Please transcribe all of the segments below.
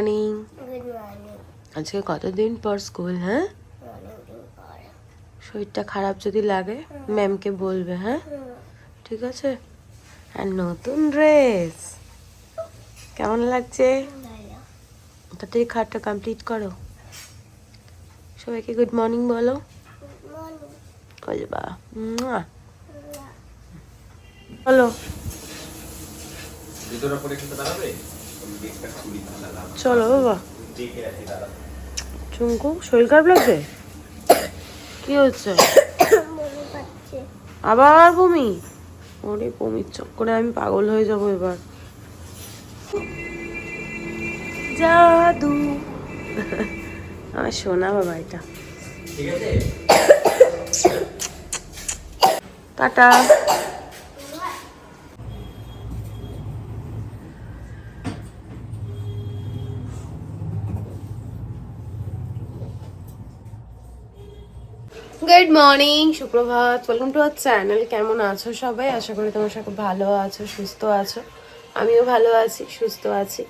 Morning আজকে কতদিন পর স্কুল হ্যাঁ? শরীরটা খারাপ যদি লাগে ম্যামকে বলবে হ্যাঁ? ঠিক আছে? আর নতুন ড্রেস কেমন লাগছে? তাড়াতাড়ি খাটটা কমপ্লিট করো। সবাইকে গুড মর্নিং বলো। মুয়া। বলো। ভিতরে পরে খেতে দাঁড়াবে চলো বাবা। চুমকু শরীর খারাপ লাগছে? কি হচ্ছে? আবার বমি? ওরে বমির চক্করে আমি পাগল হয়ে যাব এবার। জাদু। আমার সোনা বাবা এটা। টাটা। গুড মর্নিং সুপ্রভাত। ওয়েলকাম টু আর চ্যানেল কেমন আছো সবাই? আশা করি তোমার সবাই ভালো আছো, সুস্থ আছো। আমিও ভালো আছি, সুস্থ আছি।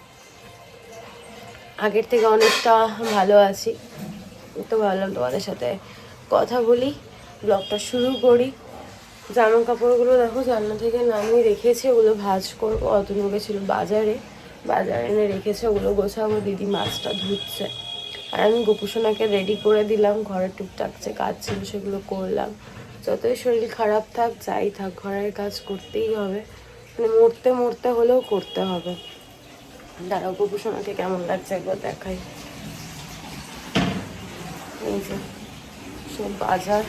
আগের থেকে অনেকটা ভালো আছি। তো ভাবলাম তোমাদের সাথে কথা বলি। ব্লগটা শুরু করি। জামা কাপড়গুলো দেখো, জানলা থেকে নামিয়ে রেখেছে। ওগুলো ভাজ করব। অতনুকে ছিল বাজারে। বাজারে এনে রেখেছে। ওগুলো গোছাবো। দিদি মাছটা ধুচ্ছে। আর আমি গোপুসোনাকে রেডি করে দিলাম, ঘরে টুকটাক যে কাজ ছিল সেগুলো করলাম। যতই শরীর খারাপ থাক, যাই থাক, ঘরের কাজ করতেই হবে। মানে মরতে মরতে হলেও করতে হবে। দাঁড়াও, গোপুসোনাকে কেমন লাগছে একবার দেখাই। যে সব বাজার।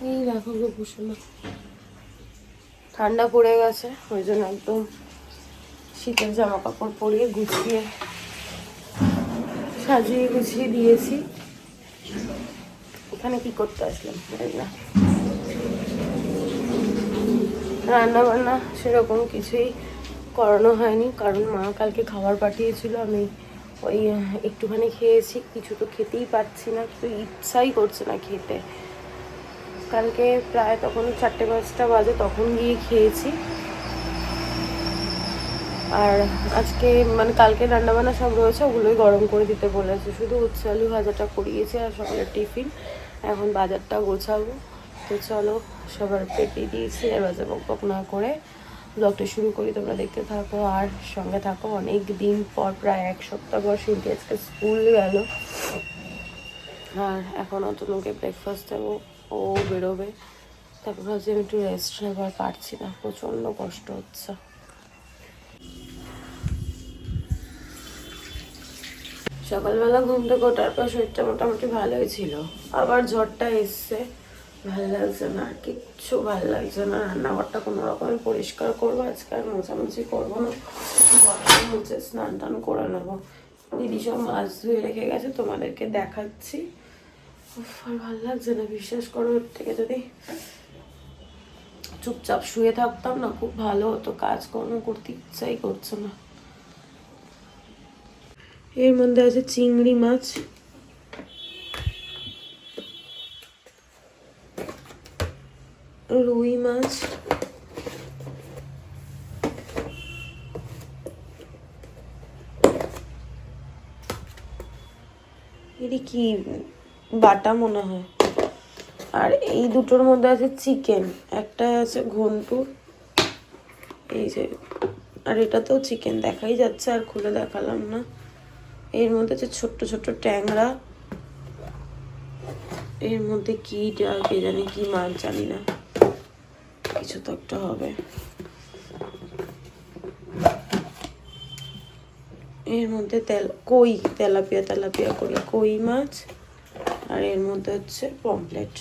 এই দেখো গোপুসোনা। ঠান্ডা পড়ে গেছে, ওই জন্য একদম শীতের জামা কাপড় পরিয়ে গুছিয়ে সাজিয়ে গুছিয়ে দিয়েছি। এখানে কি করতে আসলাম না। রান্না বান্না সেরকম কিছুই করানো হয়নি, কারণ মা কালকে খাবার পাঠিয়েছিল, আমি ওই, একটুখানি খেয়েছি, কিছু তো খেতেই পারছি না, কিছু ইচ্ছাই করছে না খেতে। কালকে প্রায় তখন চারটে পাঁচটা বাজে, তখন গিয়ে খেয়েছি। আর আজকে মানে কালকে রান্নাবান্না সব রয়েছে, ওগুলোই গরম করে দিতে বলেছে। শুধু উচ্ছে আলু ভাজাটা করিয়েছে আর সকালের টিফিন। এখন বাজারটা গোছাবো। তো চলো, সবার পেটে দিয়েছি, আর বাজার বক না করে ব্লগটা শুরু করি। তোমরা দেখতে থাকো, আর সঙ্গে থাকো। অনেক দিন পর, প্রায় এক সপ্তাহ পর শিল্পী আজকে স্কুল গেল। আর এখন অতনুকে ব্রেকফাস্ট দেবো, ও বেরোবে। তারপর ভাবছি আমি একটু রেস্ট নেবার, পারছি না। প্রচণ্ড কষ্ট হচ্ছে। সকালবেলা ঘুম থেকে ওঠার পর শরীরটা মোটামুটি ভালোই ছিল। আবার ঝড়টা এসছে, ভালো লাগছে না, কিচ্ছু ভালো লাগছে না। রান্নাঘরটা কোনো রকমে পরিষ্কার করব, আজকে আর মোছামুছি করব না। মুছে স্নান টান করে নেব। দিদি সব মাছ ধুয়ে রেখে গেছে, তোমাদেরকে দেখাচ্ছি। আর ভালো লাগছে না, বিশ্বাস করো ওর থেকে যদি চুপচাপ শুয়ে থাকতাম না, খুব ভালো হতো। কাজকর্ম করতে ইচ্ছাই করছে না। এর মধ্যে আছে চিংড়ি মাছ। রুই মাছ। এটি কি বাটা মনে হয়। আর এই দুটোর মধ্যে আছে চিকেন, একটা আছে ঘন্টুর এই যে, আর এটাতেও চিকেন দেখাই যাচ্ছে, আর খুলে দেখালাম না। এর মধ্যে আছে ছোট্ট ছোট্ট ট্যাংরা, এর মধ্যে কি কে জানি কি মাছ জানি না। কিছু তো একটা হবে। এর মধ্যে তেল, কই, তেলাপিয়া তেলাপিয়া করে কই মাছ? আর এর মধ্যে হচ্ছে পমপ্লেট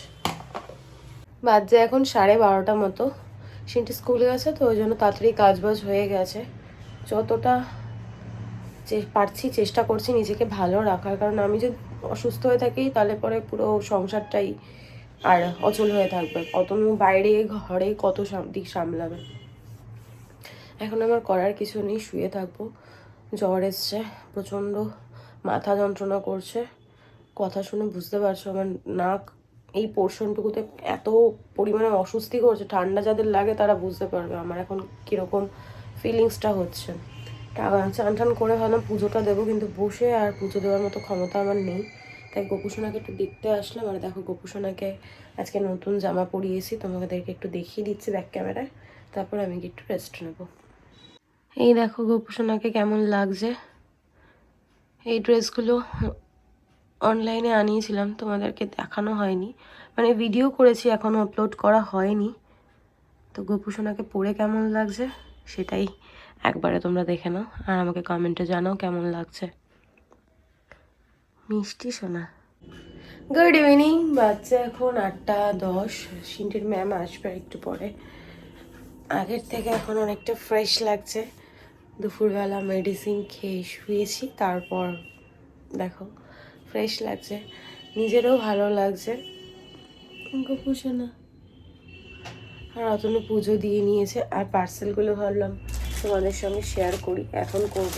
বাজে এখন সাড়ে বারোটা মতো। সিনটি স্কুলে গেছে তো, ওই জন্য তাড়াতাড়ি কাজ বাজ হয়ে গেছে। যতটা যে পারছি, চেষ্টা করছি নিজেকে ভালো রাখার। কারণ আমি যদি অসুস্থ হয়ে থাকি, তাহলে পরে পুরো সংসারটাই আর অচল হয়ে থাকবে। কত বাইরে, ঘরে কত দিক সামলাবে। এখন আমার করার কিছু নেই, শুয়ে থাকব। জ্বর এসছে, প্রচণ্ড মাথা যন্ত্রণা করছে। কথা শুনে বুঝতে পারছ আমার নাক, এই পোর্শনটুকুতে এত পরিমাণে অস্বস্তি করছে। ঠান্ডা যাদের লাগে তারা বুঝতে পারবে আমার এখন কীরকম ফিলিংসটা হচ্ছে। চান টান করে ভাবলাম পুজোটা দেবো, কিন্তু বসে আর পুজো দেওয়ার মতো ক্ষমতা আমার নেই। তাই গোপুসোনাকে একটু দেখতে আসলাম। আর দেখো, গোপুসোনাকে আজকে নতুন জামা পরিয়েছি। তোমাদেরকে একটু দেখিয়ে দিচ্ছি ব্যাক ক্যামেরায় তারপর আমি একটু রেস্ট নেব। এই দেখো, গোপুসোনাকে কেমন লাগছে। এই ড্রেসগুলো অনলাইনে আনিয়েছিলাম। তোমাদেরকে দেখানো হয়নি। মানে ভিডিও করেছি এখনও আপলোড করা হয়নি। তো গোপুসোনাকে পরে কেমন লাগছে? সেটাই একবারে তোমরা দেখে নাও আর আমাকে কমেন্টে জানাও কেমন লাগছে। মিষ্টি সোনা। গুড ইভিনিং বাচ্চা এখন আটটা দশ সিন্টির ম্যাম আসবে আর একটু পরে। আগের থেকে এখন অনেকটা ফ্রেশ লাগছে। দুপুরবেলা মেডিসিন খেয়ে শুয়েছি তারপর দেখো ফ্রেশ লাগছে। নিজেরও ভালো লাগছে। গোপুসো না আর অতনু পুজো দিয়ে নিয়েছে আর পার্সেলগুলো ভাবলাম তোমাদের সঙ্গে শেয়ার করি। এখন করব।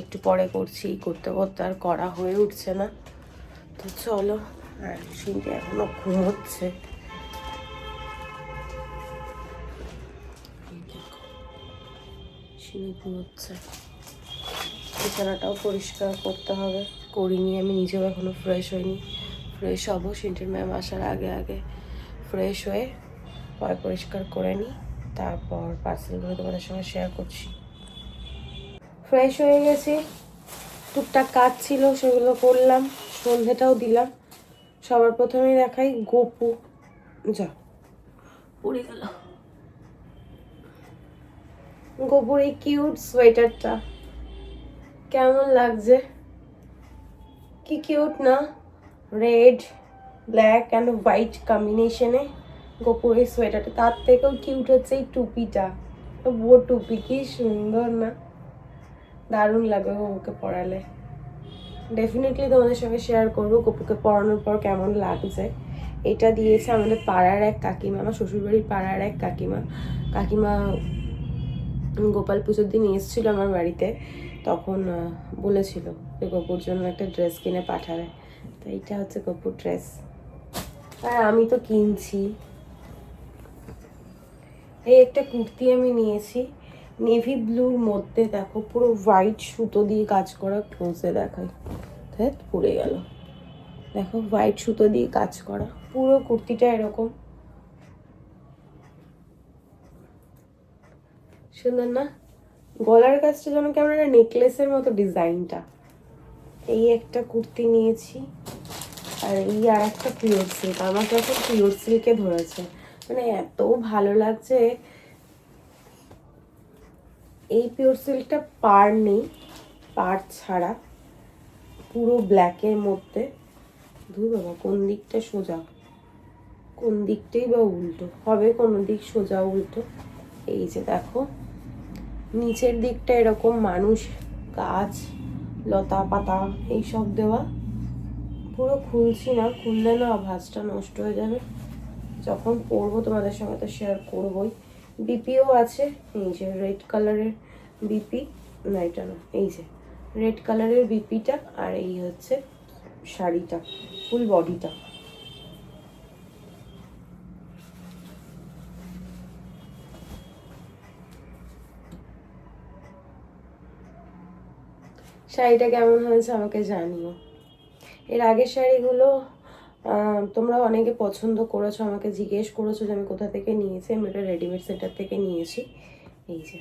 একটু পরে করছি, করতে করতে আর করা হয়ে উঠছে না। তো চলো, আর সিনটি এখনও ঘুমোচ্ছে সিনি বিছানাটাও পরিষ্কার করতে হবে। করিনি আমি, নিজেও এখনও ফ্রেশ হইনি। ফ্রেশ হব, সিন্টির ম্যাম আসার আগে আগে। ফ্রেশ হয়ে পয় পরিষ্কার করে নিই তারপর পার্সেলগুলো তোমাদের সঙ্গে শেয়ার করছি। ফ্রেশ হয়ে গেছি টুকটাক কাজ ছিল সেগুলো করলাম সন্ধেটাও দিলাম। সবার প্রথমেই দেখাই গোপু। যা। পড়ে গেল। গোপুর এই কিউট সোয়েটারটা কেমন লাগছে? কি কিউট না? রেড ব্ল্যাক অ্যান্ড হোয়াইট কম্বিনেশনে গোপুর এই সোয়েটারটা। তার থেকেও কিউট হচ্ছে এই টুপিটা। বোর টুপি, কি সুন্দর না? দারুণ লাগবে গপুকে পড়ালে ডেফিনেটলি তোমাদের সঙ্গে শেয়ার করব গপুকে পরানোর পর কেমন লাগছে। এটা দিয়েছে আমাদের পাড়ার এক কাকিমা, আমার শ্বশুরবাড়ির পাড়ার এক কাকিমা। কাকিমা গোপাল পুজোর দিন এসেছিল আমার বাড়িতে। তখন বলেছিল যে গপুর জন্য একটা ড্রেস কিনে পাঠাবে। তো এইটা হচ্ছে গপুর ড্রেস আর আমি তো কিনছি। এই একটা কুর্তি আমি নিয়েছি। নেভি ব্লুর মধ্যে দেখো, পুরো হোয়াইট সুতো দিয়ে কাজ করা ক্লোজে দেখাই। ধ্যাত পড়ে গেল। দেখো হোয়াইট সুতো দিয়ে কাজ করা। পুরো কুর্তিটা এরকম। সুন্দর না? গলার কাজটা যেন কেমন একটা নেকলেসের মতো ডিজাইনটা এই একটা কুর্তি নিয়েছি। আর এই আর একটা পিওর সিল্ক আমাকে এখন পিওর সিল্কে ধরেছে। মানে এত ভালো লাগছে। এই পিওর সিল্কটা পার নেই, পার ছাড়া, পুরো ব্ল্যাকের মধ্যে। ধুর বাবা, কোন দিকটা সোজা? কোন দিকটাই বা উল্টো? হবে কোনো দিক সোজা উল্টো? এই যে দেখো, নিচের দিকটা এরকম মানুষ, গাছ, লতা পাতা, এইসব দেওয়া। পুরো খুলছি না, খুললে না ভাঁজটা নষ্ট হয়ে যাবে। যখন পরবো তোমাদের সঙ্গে তো শেয়ার করবোই। বিপিও আছে, এই যে রেড কালারের বিপি না, এটা না, এই যে রেড কালারের বিপিটা আর এই হচ্ছে শাড়িটা ফুল বডিটা শাড়িটা কেমন হয়েছে আমাকে জানিও। এর আগের শাড়িগুলো তোমরা অনেকে পছন্দ করেছ, আমাকে জিজ্ঞেস করেছ যে আমি কোথা থেকে নিয়েছি, আমি এটা রেডিমেড সেন্টার থেকে নিয়েছি। এই যে।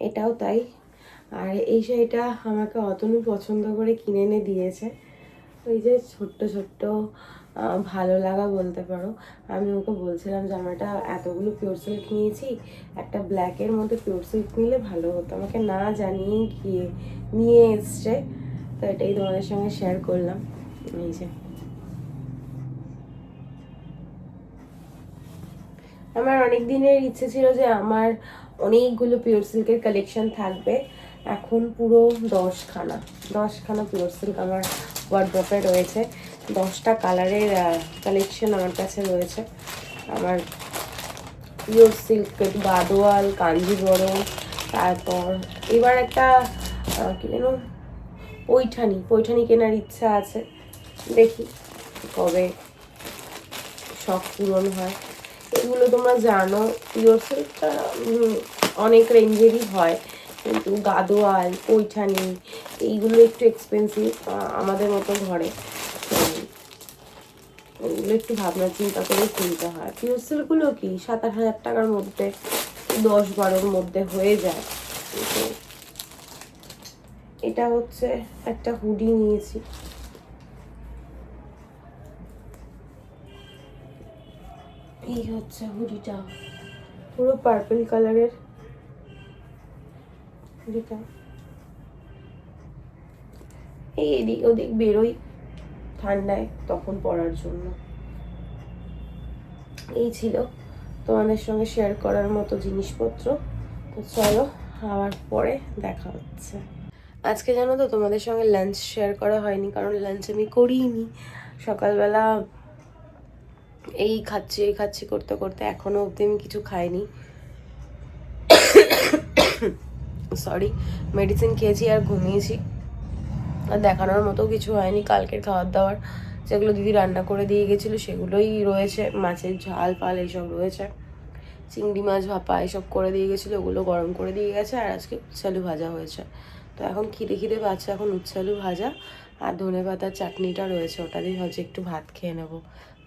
এটাও তাই। আর এই শাড়িটা আমাকে অতনু পছন্দ করে কিনে এনে দিয়েছে। ওই যে ছোট্ট ছোট্ট ভালো লাগা বলতে পারো। আমি ওকে বলছিলাম জামাটা এতগুলো পিওর সিল্ক নিয়েছি, একটা ব্ল্যাকের মধ্যে পিওর সিল্ক নিলে ভালো হতো। আমাকে না জানিয়ে গিয়ে, নিয়ে এসছে। তো এটাই তোমাদের সঙ্গে শেয়ার করলাম। এই যে। আমার অনেক দিনের ইচ্ছে ছিল যে আমার অনেকগুলো পিওর সিল্কের কালেকশন থাকবে। এখন পুরো দশখানা দশখানা পিওর সিল্ক আমার ওয়ার্ড্রপে রয়েছে। দশটা কালারের কালেকশন আমার কাছে রয়েছে। আমার পিওর সিল্ক গাদোয়াল কাঞ্জিবরম তারপর এবার একটা কি যেন, পৈঠানি পৈঠানি কেনার ইচ্ছা আছে। দেখি কবে শখ পূরণ হয়। এগুলো তোমরা জানো পিওর সিল্কটা অনেক রেঞ্জেরই হয়। কিন্তু গাদোয়াল, পৈঠানি, এইগুলো একটু এক্সপেন্সিভ আমাদের মতো ঘরে। ওগুলো একটু ভাবনা চিন্তা করে কিনতে হয়। পিওর সিল্কগুলো কি? সাত আট হাজার টাকার মধ্যে, দশ বারোর মধ্যে হয়ে যায়। এটা হচ্ছে একটা হুডি নিয়েছি। এই হচ্ছে হুডিটা। পুরো পার্পল কালারের হুডিটা। এই এদিক ওদিক বেরোই ঠান্ডায় তখন পরার জন্য। এই ছিল তোমাদের সঙ্গে শেয়ার করার মতো জিনিসপত্র। তো চলো, আবার পরে দেখা হচ্ছে। আজকে জানো তো, তোমাদের সঙ্গে লাঞ্চ শেয়ার করা হয়নি, কারণ লাঞ্চ আমি করিনি। সকালবেলা এই খাচ্ছি এই খাচ্ছি করতে করতে এখনও অবধি আমি কিছু খাইনি। সরি মেডিসিন খেয়েছি আর ঘুমিয়েছি। আর দেখানোর মতো কিছু হয়নি। কালকের খাবার দাবার যেগুলো দিদি রান্না করে দিয়ে গেছিল, সেগুলোই রয়েছে। মাছের ঝাল ফাল এইসব রয়েছে। চিংড়ি মাছ, ভাপা এসব করে দিয়ে গেছিল, ওগুলো গরম করে দিয়ে গেছে আর আজকে উচ্ছালু ভাজা হয়েছে। তো এখন খিদে খিদে পাচ্ছে, এখন উচ্ছালু ভাজা আর ধনে পাতার চাটনিটা রয়েছে, ওটা দিয়ে ভাবছি একটু ভাত খেয়ে নেব।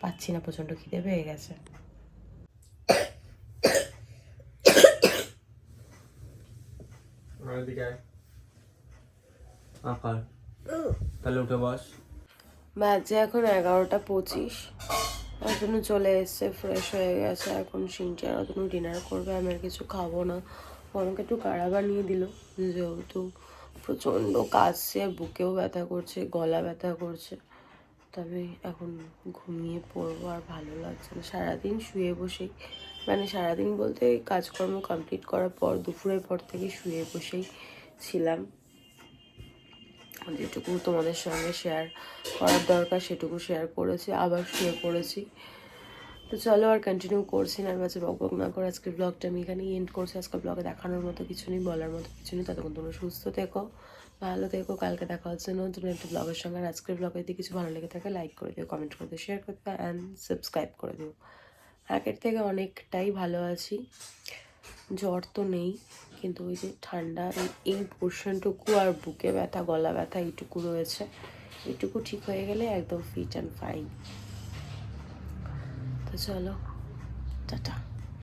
পাচ্ছি না প্রচণ্ড খিদে পেয়ে গেছে। তাহলে উঠে বস। বাজে এখন এগারোটা পঁচিশ। এখনও চলে এসছে ফ্রেশ হয়ে গেছে। এখন সিনচি আর ডিনার করবে আমি আর কিছু খাব না। আমাকে একটু কাড়া বানিয়ে দিল যেহেতু প্রচণ্ড কাশছে বুকেও ব্যথা করছে গলা ব্যথা করছে। তবে এখন ঘুমিয়ে পড়ব আর ভালো লাগছে না। সারাদিন শুয়ে বসেই মানে সারাদিন বলতে কাজকর্ম কমপ্লিট করার পর, দুপুরের পর থেকে শুয়ে বসেই ছিলাম। যেটুকু তোমাদের সঙ্গে শেয়ার করার দরকার, সেটুকু শেয়ার করেছি, আবার শুয়ে পড়েছি। তো চলো আর কন্টিনিউ করছি, না বাচ্চা বক বক না করে আজকের ব্লগটা আমি এখানেই এন্ড করছি। আজকের ব্লগে দেখানোর মতো কিছু নেই, বলার মতো কিছু নেই। ততক্ষণ তোমরা সুস্থ থেকো। ভালো থেকো, কালকে দেখা হচ্ছে নতুন একটা ব্লগের সঙ্গে। আজকের ব্লগে যদি কিছু ভালো লেগে থাকে লাইক করে দিও কমেন্ট করে দিও শেয়ার করে দিও অ্যান্ড সাবস্ক্রাইব করে দিও। আগের থেকে অনেকটাই ভালো আছি। জ্বর তো নেই, কিন্তু ওই যে ঠান্ডা, এই- পোর্শনটুকু আর বুকে ব্যথা, গলা ব্যথা, এইটুকু রয়েছে। এইটুকু ঠিক হয়ে গেলে একদম ফিট অ্যান্ড ফাইন তো চলো, টাটা।